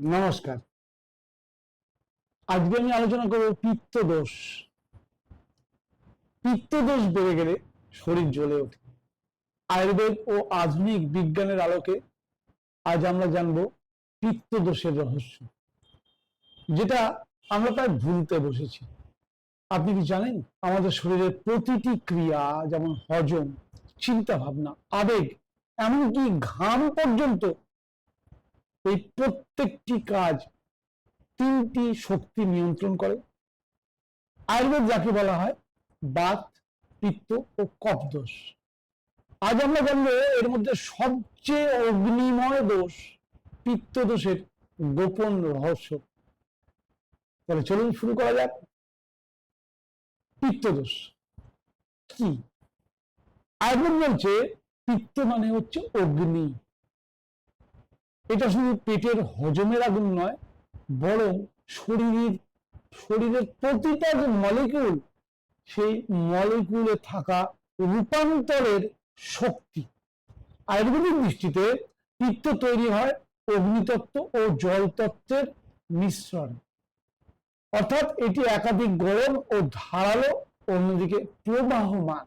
নমস্কার। আজকে আমি আলোচনা করব পিত্ত দোষ। পিত্ত দোষ বেড়ে গেলে শরীর জ্বলে ওঠে। আয়ুর্বেদ ও আধুনিক বিজ্ঞানের আলোকে আজ আমরা জানব পিত্ত দোষের রহস্য, যেটা আমরা প্রায় ভুলতে বসেছি। আপনি কি জানেন, আমাদের শরীরের প্রতিটি ক্রিয়া, যেমন হজম চিন্তা ভাবনা আবেগ, এমনকি ঘাম পর্যন্ত এই প্রত্যেকটি কাজ তিনটি শক্তি নিয়ন্ত্রণ করে। আয়ুর্বেদ যাকে বলা হয়, বাত, পিত্ত ও কফ দোষ। আজ আমরা জানব এর মধ্যে সবচেয়ে অগ্নিময় দোষ, পিত্ত দোষের গোপন রহস্য। তাহলে চলুন শুরু করা যাক। পিত্ত দোষ কি? আয়ুর্বেদ বলছে, পিত্ত মানে হচ্ছে অগ্নি। এটা শুধু পেটের হজমের আগুন নয়, বরং শরীরের শরীরের প্রতিটা যে মলিকিউল সেই মলিকিউলে থাকা রূপান্তরের শক্তি। আয়ুর্বেদিক দৃষ্টিতে পিত্ত তৈরি হয় অগ্নিতত্ত্ব ও জল তত্ত্বের মিশ্রণ। অর্থাৎ এটি একাধিক গরম ও ধারালো, অন্যদিকে প্রবাহমান।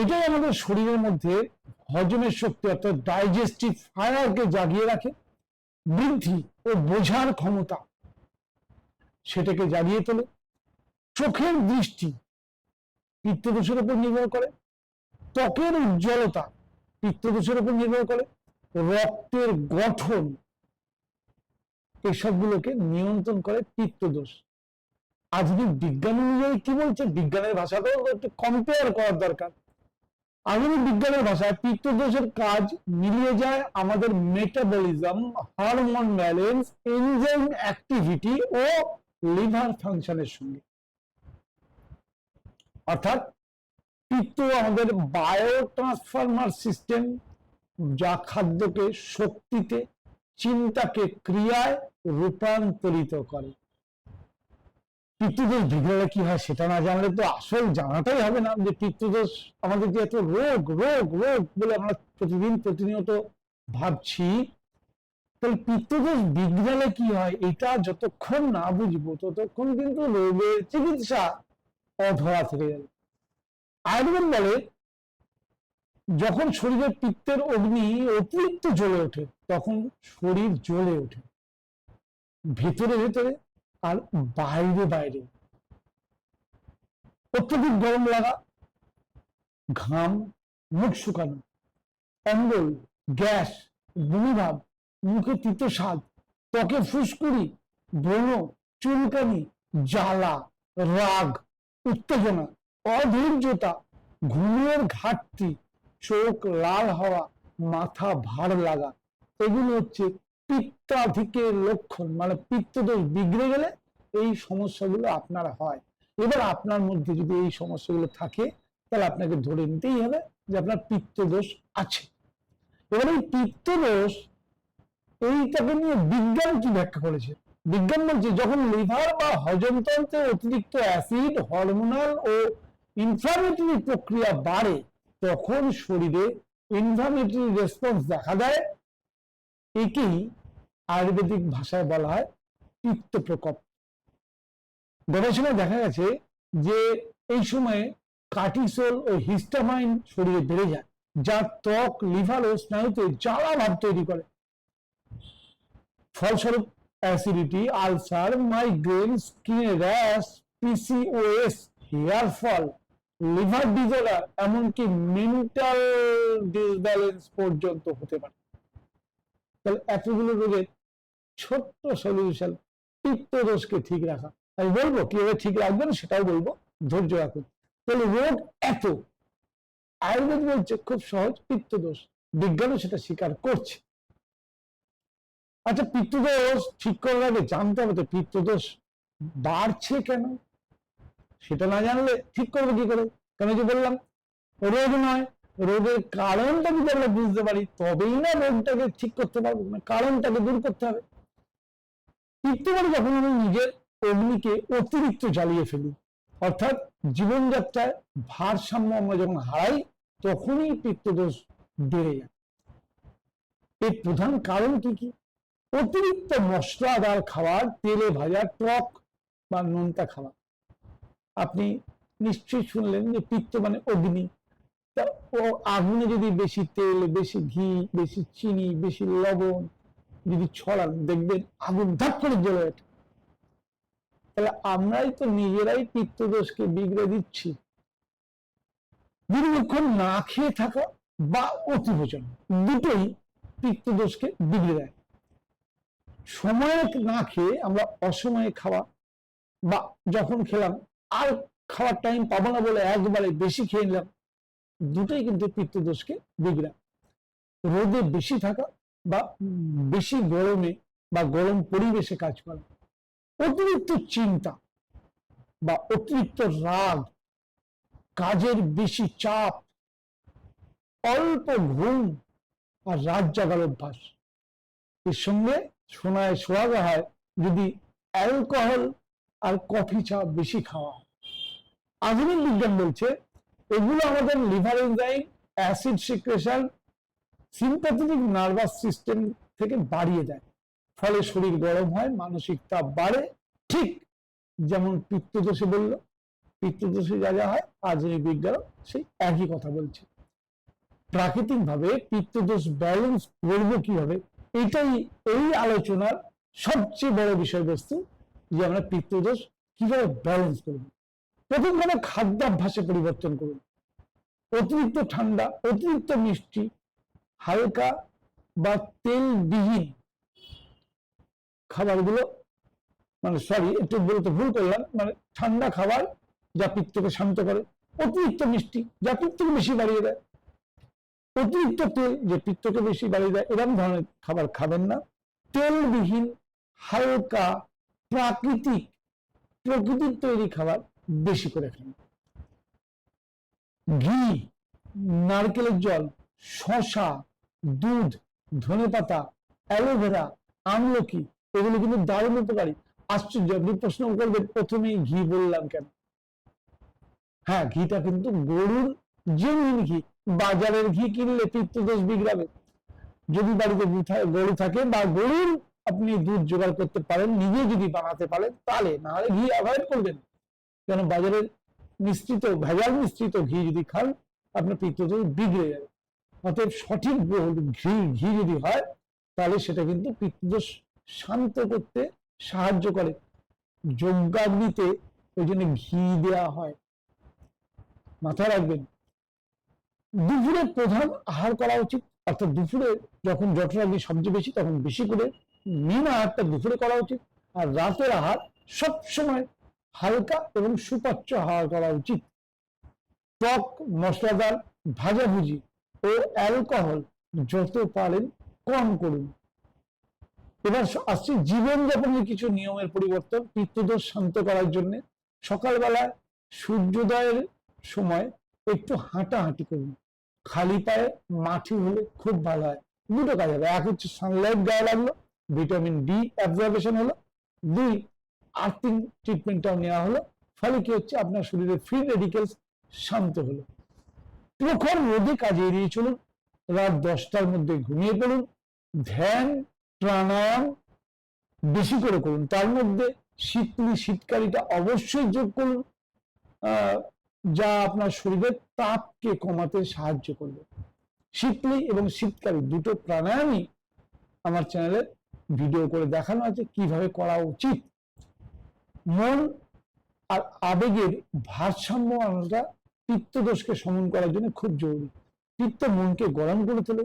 এটাই আমাদের শরীরের মধ্যে হজমের শক্তি অর্থাৎ ডাইজেস্টিভ ফায়ারকে জাগিয়ে রাখে, বৃদ্ধি ও বোঝার ক্ষমতা সেটাকে জাগিয়ে তোলে। চোখের দৃষ্টি পিত্তদোষের উপর নির্ভর করে, ত্বকের উজ্জ্বলতা পিত্তদোষের উপর নির্ভর করে, রক্তের গঠন এসবগুলোকে নিয়ন্ত্রণ করে পিত্তদোষ। আধুনিক বিজ্ঞান অনুযায়ী কি বলছে? বিজ্ঞানের ভাষাটাও একটু কম্পেয়ার করার দরকার। আধুনিক বিজ্ঞানের ভাষায় পিত্তদোষের কাজ মিলিয়ে যায় আমাদের metabolism hormone balance enzyme activity ও লিভার ফাংশনের সঙ্গে। অর্থাৎ পিত্ত আমাদের বায়ো ট্রান্সফরমার সিস্টেম যা খাদ্যকে শক্তিতে, চিন্তাকে ক্রিয়ায় রূপান্তরিত করে। পিত্তদোষ বিগড়ালে কি হয় সেটা না জানলে তো আসল জানাটাই হবে না যে পিত্তদোষ আমাদের যে এত রোগ রোগ রোগ বলে আমরা প্রতিদিন প্রতিনিয়ত ভাবছি। তাহলে পিত্তদোষ বিগড়ালে কি হয় এটা যতক্ষণ না বুঝব ততক্ষণ কিন্তু রোগের চিকিৎসা অধরা থেকে যাবে। আয়ুর্বেদ বলে, যখন শরীরের পিত্তের অগ্নি অতিরিক্ত জ্বলে ওঠে, তখন শরীর জ্বলে ওঠে। ভেতরে ভেতরে আর বাইরে বাইরে। অত্যধিক গরম লাগা, ঘাম, মুখ শুকানো, অম্বল, গ্যাস বমিভাব মুখে তিতো স্বাদ, ত্বকে ফুসকুড়ি, ব্রণ, চুলকানি, জ্বালা, রাগ, উত্তেজনা, অধৈর্যতা, ঘুমের ঘাটতি, চোখ লাল হওয়া, মাথা ভার লাগা, এগুলো হচ্ছে পিত্তাধিকের লক্ষণ মানে পিত্তদোষ বিগড়ে গেলে এই সমস্যাগুলো আপনার হয়। এবার আপনার মধ্যে যদি এই সমস্যাগুলো থাকে, তাহলে আপনাকে ধরে নিতেই হবে যে আপনার পিত্তদোষ আছে। এবার এই পিত্তদোষ এইটাকে নিয়ে বিজ্ঞান কি ব্যাখ্যা করেছে? বিজ্ঞান বলছে, যখন লিভার বা হজমতন্ত্রে অতিরিক্ত অ্যাসিড, হরমোনাল ও ইনফ্লামেটরি প্রক্রিয়া বাড়ে, তখন শরীরে ইনফ্লামেটরি রেসপন্স দেখা দেয়। একেই আয়ুর্বেদিক ভাষায় বলা হয় পিত্ত প্রকোপ। গবেষণায় দেখা গেছে যে এই সময়ে কার্টিসোল ও হিস্টামাইন শরীরে বেড়ে যায়, যা ত্বক, লিভার ও স্নায়ুতে জ্বালা ভাব তৈরি করে। ফলস্বরূপ acidity, ulcer, migraine skin rash PCOS hair fall, liver disorder এমনকি মেন্টাল ডিসব্যালেন্স পর্যন্ত হতে পারে। তাহলে এতগুলো রোগের ছোট্ট সলিউশন পিত্তদোষকে ঠিক রাখা। আমি বলব, কীভাবে ঠিক রাখবেন সেটাও বলব, ধৈর্য রাখুন। তাহলে রোগ এত, আয়ুর্বেদ বলছে খুব সহজ পিত্তদোষ বিজ্ঞানও সেটা স্বীকার করছে। আচ্ছা পিত্তদোষ ঠিক করার আগে জানতে হবে তো পিত্তদোষ বাড়ছে কেন? সেটা না জানলে ঠিক করবে কি করে? কেন যে বললাম, রোগ নয়, রোগের কারণটা যদি আমরা বুঝতে পারি, তবেই না রোগটাকে ঠিক করতে পারব মানে কারণটাকে দূর করতে হবে। মানে যখন আমি নিজের অগ্নিকে অতিরিক্ত জ্বালিয়ে ফেলি, অর্থাৎ জীবনযাত্রায় ভারসাম্য আমরা যখন হারাই, তখনই পিত্তদোষ বেড়ে যায়। এর প্রধান কারণ কি কি? অতিরিক্ত মশলাদার খাবার, তেলে ভাজা, টক বা নোনতা খাবার। আপনি নিশ্চয়ই শুনলেন যে পিত্ত মানে অগ্নি। তা ও আগুনে যদি বেশি তেল, বেশি ঘি, বেশি চিনি, বেশি লবণ যদি ছড়ান, দেখবেন আগুন ধাপ করে জ্বলে ওঠে। তাহলে আমরাই তো নিজেরাই পিত্তদোষকে বিগড়ে দিচ্ছি। দীর্ঘক্ষণ না খেয়ে থাকা বা অতিভোজন দুটোই পিত্তদোষকে বিগড়ে দেয়। সময়ে না খেয়ে আমরা অসময়ে খাওয়া বা যখন খেলাম, আর খাওয়ার টাইম পাবো না বলে একবারে বেশি খেয়ে নিলাম, দুটোই কিন্তু পিত্তদোষকে বিগড়ায় রোদে বেশি থাকা বেশি গরমে বা গরম পরিবেশে কাজ করা। অতিরিক্ত চিন্তা বা অতিরিক্ত রাগ, কাজের বেশি চাপ, অল্প ঘুম আর রাত জাগার অভ্যাস। এর সঙ্গে শোনায় সোহাগা হয় যদি অ্যালকোহল আর কফি চা বেশি খাওয়া আধুনিক বিজ্ঞান বলছে, এগুলো আমাদের liver enzyme, acid secretion sympathetic nervous system থেকে বাড়িয়ে দেয়। ফলে শরীর গরম হয়, মানসিক তাপ বাড়ে। ঠিক যেমন পিত্তদোষে বলল, পিত্তদোষে যা যা হয় আধুনিক বিজ্ঞান সেই একই কথা বলছে। প্রাকৃতিক ভাবে পিত্তদোষ ব্যালেন্স করব কীভাবে? এটাই এই আলোচনার সবচেয়ে বড় বিষয়বস্তু যে আমরা পিত্তদোষ কীভাবে ব্যালেন্স করব। প্রথম কথা খাদ্যাভ্যাসে পরিবর্তন করুন। অতিরিক্ত ঠান্ডা, অতিরিক্ত মিষ্টি হালকা বা তেলবিহীন খাবারগুলো মানে সরি একটু বলতে ভুল করলাম মানে ঠান্ডা খাবার যা পিত্তকে শান্ত করে, অতিরিক্ত মিষ্টি যা পিত্তকে বেশি বাড়িয়ে দেয়। অতিরিক্ত তেল যে পিত্তকে বেশি বাড়িয়ে দেয়, এরকম ধরনের খাবার খাবেন না। তেলবিহীন, হালকা, প্রাকৃতিক, প্রকৃতির তৈরি খাবার বেশি করে খান। ঘি, নারকেলের জল শশা দুধ, ধনেপাতা, অ্যালোভেরা, আমলকি, এগুলো কিন্তু দারুণ উপকারী। আশ্চর্য, আপনি প্রশ্ন করবেন, প্রথমেই ঘি বললাম কেন? হ্যাঁ ঘিটা কিন্তু গরুর জেনুইন ঘি। বাজারের ঘি কিনলে পিত্তদোষ বিগড়াবে যদি বাড়িতে গরু থাকে বা গরুর আপনি দুধ জোগাড় করতে পারেন, নিজে যদি বানাতে পারেন, তাহলে না হলে ঘি অ্যাভয়েড করবেন। কেন? বাজারের মিশ্রিত, ভেজাল মিশ্রিত ঘি যদি খান, আপনার পিত্তদোষ বিগড়ে যাবে। অতএব সঠিক ঘি ঘি যদি হয়, তাহলে সেটা কিন্তু পিত্তদোষ শান্ত করতে সাহায্য করে। যজ্ঞাগ্নিতে ওই জন্য ঘি দেওয়া হয়। মাথায় রাখবেন, দুপুরে প্রধান আহার করা উচিত। অর্থাৎ দুপুরে যখন জঠরাগ্নি সবচেয়ে বেশি, তখন বেশি করে মেন আহারটা দুপুরে করা উচিত। আর রাতের আহার সবসময় হালকা এবং সুপাচ্য আহার করা উচিত। টক, মশলাদার, ভাজাভুজি ও অ্যালকোহল যত পারেন কম করুন। এবার আসছে জীবনযাপনের কিছু নিয়মের পরিবর্তন পিত্তদোষ শান্ত করার জন্য। সকালবেলা সূর্যোদয়ের সময় একটু হাঁটাহাঁটি করুন। খালি পায়ে মাটি হলে খুব ভালো হয়। দুটো কাজ হবে। এক হচ্ছে সানলাইট গায়ে লাগল ভিটামিন ডি অ্যাবজর্বেশন হলো। দুই আর্থিং ট্রিটমেন্টটাও নেওয়া হলো। ফলে কি হচ্ছে? আপনার শরীরে ফ্রি রেডিকেলস শান্ত হলো। প্রখর রোদে কাজে এড়িয়ে চলুন রাত দশটার মধ্যে ঘুমিয়ে পড়ুন, ধ্যান, প্রাণায়াম বেশি করে করুন। তার মধ্যে শীতলি শীতকালীটা অবশ্যই যোগ করুন যা আপনার শরীরের তাপকে কমাতে সাহায্য করবে। শীতলি এবং শীতকালী দুটো প্রাণায়ামই আমার চ্যানেলে ভিডিও করে দেখানো আছে, কীভাবে করা উচিত। মন আর আবেগের ভারসাম্য আনাটা পিত্তদোষকে সমন করার জন্য খুব জরুরি। পিত্ত মনকে গরম করে তোলে,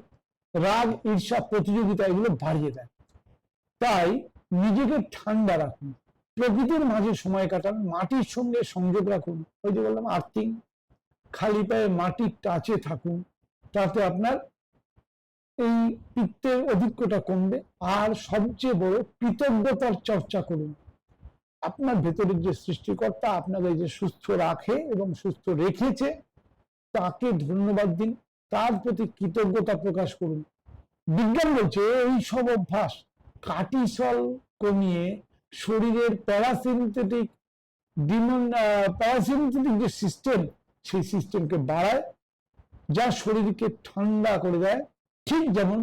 রাগ, ঈর্ষা, প্রতিযোগিতা এগুলো বাড়িয়ে দেয়। তাই নিজেকে ঠান্ডা রাখুন, প্রকৃতির মাঝে সময় কাটান, মাটির সঙ্গে সংযোগ রাখুন। ওই যে বললাম, আর্থিং, খালি পায়ে মাটির টাচে থাকুন, তাতে আপনার এই পিত্তের অভিজ্ঞতা কমবে। আর সবচেয়ে বড় কৃতজ্ঞতার চর্চা করুন। আপনার ভেতরের যে সৃষ্টিকর্তা আপনাকে যে সুস্থ রাখে এবং সুস্থ রেখেছে, তাকে ধন্যবাদ দিন। তার প্রতি কৃতজ্ঞতা প্রকাশ করুন। বিজ্ঞান বলছে, এই সব অভ্যাস কাটিসল কমিয়ে শরীরের প্যারাসিনথেটিক ডিমন প্যারাসিনথেটিক যে সিস্টেম, সেই সিস্টেমকে বাড়ায়, যা শরীরকে ঠান্ডা করে দেয়। ঠিক যেমন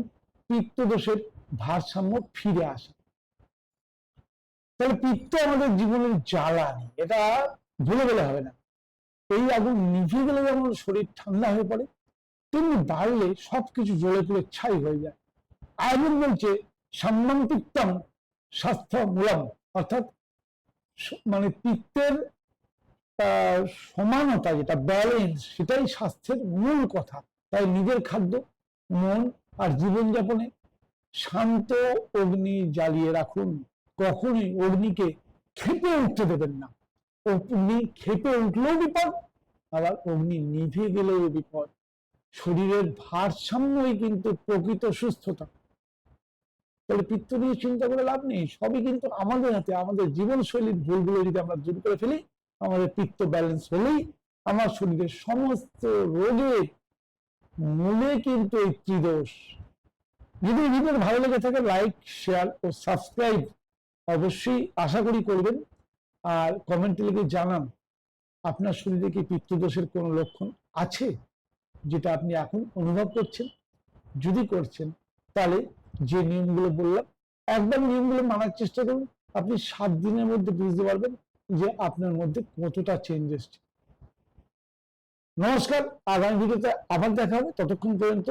পিত্তদোষের ভারসাম্য ফিরে আসে। তাহলে পিত্ত আমাদের জীবনের জ্বালানি এটা ভুলে গেলে হবে না। এই আগুন নিভে গেলে যেমন শরীর ঠান্ডা হয়ে পড়ে, তেমনি বাড়লে সবকিছু জ্বলে পুড়ে ছাই হয়ে যায়। আয়রন বলছে সম্মান পিত্তম স্বাস্থ্য মূলম অর্থাৎ মানে পিত্তের সমানতা যেটা ব্যালেন্স সেটাই স্বাস্থ্যের মূল কথা। তাই নিজের খাদ্য, মন আর জীবনযাপনে শান্ত অগ্নি জ্বালিয়ে রাখুন। কখনোই অগ্নিকে খেপে উঠতে দেবেন না। অগ্নি খেপে উঠলেও বিপদ, আবার অগ্নি নিভে গেলেও বিপদ। শরীরের ভারসাম্যই কিন্তু প্রকৃত সুস্থতা। তাহলে পিত্ত নিয়ে চিন্তা করে লাভ নেই, সবই কিন্তু আমাদের হাতে, আমাদের জীবনশৈলীর ভুলগুলো যদি আমরা দূর করে ফেলি, আমাদের পিত্ত ব্যালেন্স হলেই আমার শরীরের সমস্ত রোগের মূলে কিন্তু এই ত্রিদোষ। যদি ভিডিও ভালো লেগে থাকে লাইক শেয়ার ও সাবস্ক্রাইব অবশ্যই আশা করি করবেন। আর কমেন্টে লিখে জানান, আপনার শরীরে কি পিত্তদোষের কোনো লক্ষণ আছে যেটা আপনি এখন অনুভব করছেন? যদি করছেন, তাহলে যে নিয়মগুলো বললাম, একবার নিয়মগুলো মানার চেষ্টা করুন। আপনি সাত দিনের মধ্যে বুঝতে পারবেন যে আপনার মধ্যে কতটা চেঞ্জ এসছে। নমস্কার, আগামী ভিডিওতে আবার দেখা হবে। ততক্ষণ পর্যন্ত